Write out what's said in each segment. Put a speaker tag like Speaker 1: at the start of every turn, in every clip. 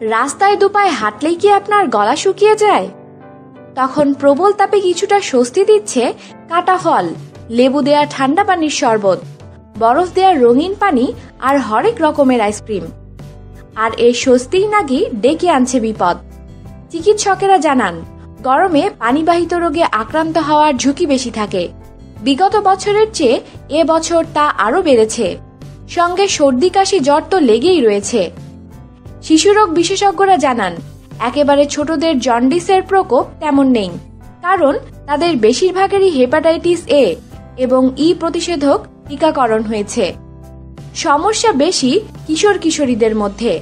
Speaker 1: রাস্তায় দুপায়ে হাঁটলেই কি আপনার গলা শুকিয়ে যায়? তখন প্রবল তাপে কিছুটা স্বস্তি দিচ্ছে কাটা ফল, লেবু দেয়া ঠান্ডা পানির শরবত, বরফ দেয়া রঙিন পানি আর হরেক রকমের আইসক্রিম। আর এই স্বস্তিই নাকি ডেকে আনছে বিপদ। চিকিৎসকেরা জানান, গরমে পানিবাহিত রোগে আক্রান্ত হওয়ার ঝুঁকি বেশি থাকে। বিগত বছরের চেয়ে এ বছর তা আরও বেড়েছে। সঙ্গে সর্দি কাশি জ্বর তো লেগেই রয়েছে। শিশুরোগ বিশেষজ্ঞরা জানান, একেবারে ছোটদের জন্ডিসের প্রকোপ তেমন নেই, কারণ তাদের বেশিরভাগেরই হেপাটাইটিস এ এবং ই প্রতিষেধক টিকাকরণ হয়েছে। সমস্যা বেশি কিশোর কিশোরীদের মধ্যে,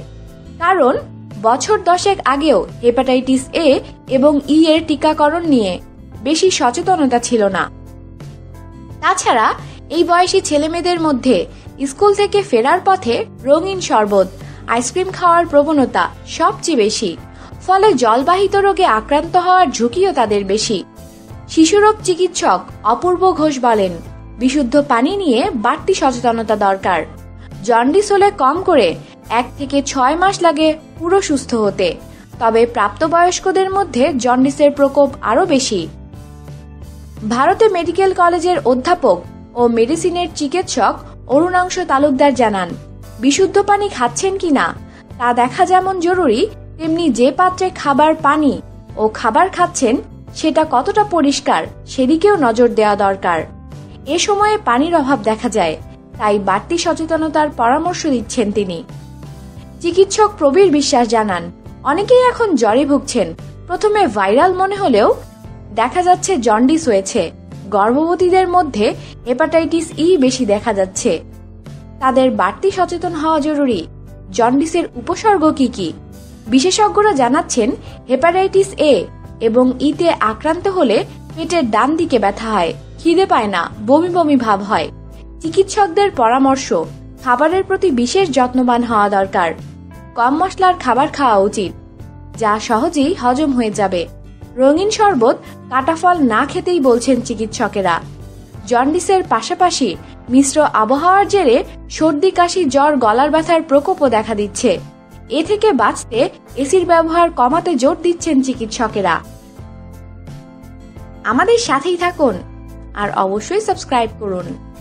Speaker 1: কারণ বছর দশেক আগেও হেপাটাইটিস এ এবং ই এর টিকাকরণ নিয়ে বেশি সচেতনতা ছিল না। তাছাড়া এই বয়সী ছেলেমেয়েদের মধ্যে স্কুল থেকে ফেরার পথে রঙিন শরবত আইসক্রিম খাওয়ার প্রবণতা সবচেয়ে বেশি। ফলে জলবাহিত রোগে আক্রান্ত হওয়ার ঝুঁকিও তাদের বেশি। শিশুরোগ চিকিৎসক অপূর্ব ঘোষ বলেন, বিশুদ্ধ পানি নিয়ে বাড়তি সচেতনতা দরকার। জন্ডিস হলে কম করে এক থেকে ছয় মাস লাগে পুরো সুস্থ হতে। তবে প্রাপ্তবয়স্কদের মধ্যে জন্ডিসের প্রকোপ আরও বেশি। ভারতে মেডিকেল কলেজের অধ্যাপক ও মেডিসিনের চিকিৎসক অরুণাংশ তালুকদার জানান বিশুদ্ধ পানি খাচ্ছেন কিনা, তা দেখা যেমন জরুরি, তেমনি যে পাত্রে খাবার পানি ও খাবার খাচ্ছেন, সেটা কতটা পরিষ্কার, সেদিকেও নজর দেওয়া দরকার। এ সময়ে পানির অভাব দেখা যায়, তাই বাড়তি সচেতনতার পরামর্শ দিচ্ছেন তিনি। চিকিৎসক প্রবীর বিশ্বাস জানান, অনেকেই এখন জ্বরে ভুগছেন, প্রথমে ভাইরাল মনে হলেও দেখা যাচ্ছে জন্ডিস হয়েছে, গর্ভবতীদের মধ্যে হেপাটাইটিস ই বেশি দেখা যাচ্ছে। তাদের বাড়তি সচেতন হওয়া জরুরি। জন্ডিসের উপসর্গ কি কি? বিশেষজ্ঞরা জানাচ্ছেন, হেপাটাইটিস এ এবং ইতে আক্রান্ত হলে পেটের ডান দিকে ব্যথা হয়, খিদে পায় না, বমি বমি ভাব হয়। চিকিৎসকদের পরামর্শ, খাবারের প্রতি বিশেষ যত্নবান হওয়া দরকার। কম মশলার খাবার খাওয়া উচিত, যা সহজেই হজম হয়ে যাবে। রঙিন শরবত কাটাফল না খেতেই বলছেন চিকিৎসকেরা। জন্ডিসের পাশাপাশি মিশ্র আবহাওয়ার জেরে সর্দি, কাশি, জ্বর, গলার ব্যথার প্রকোপও দেখা দিচ্ছে। এ থেকে বাঁচতে এসির ব্যবহার কমাতে জোর দিচ্ছেন চিকিৎসকেরা। আমাদের সাথেই থাকুন আর অবশ্যই সাবস্ক্রাইব করুন।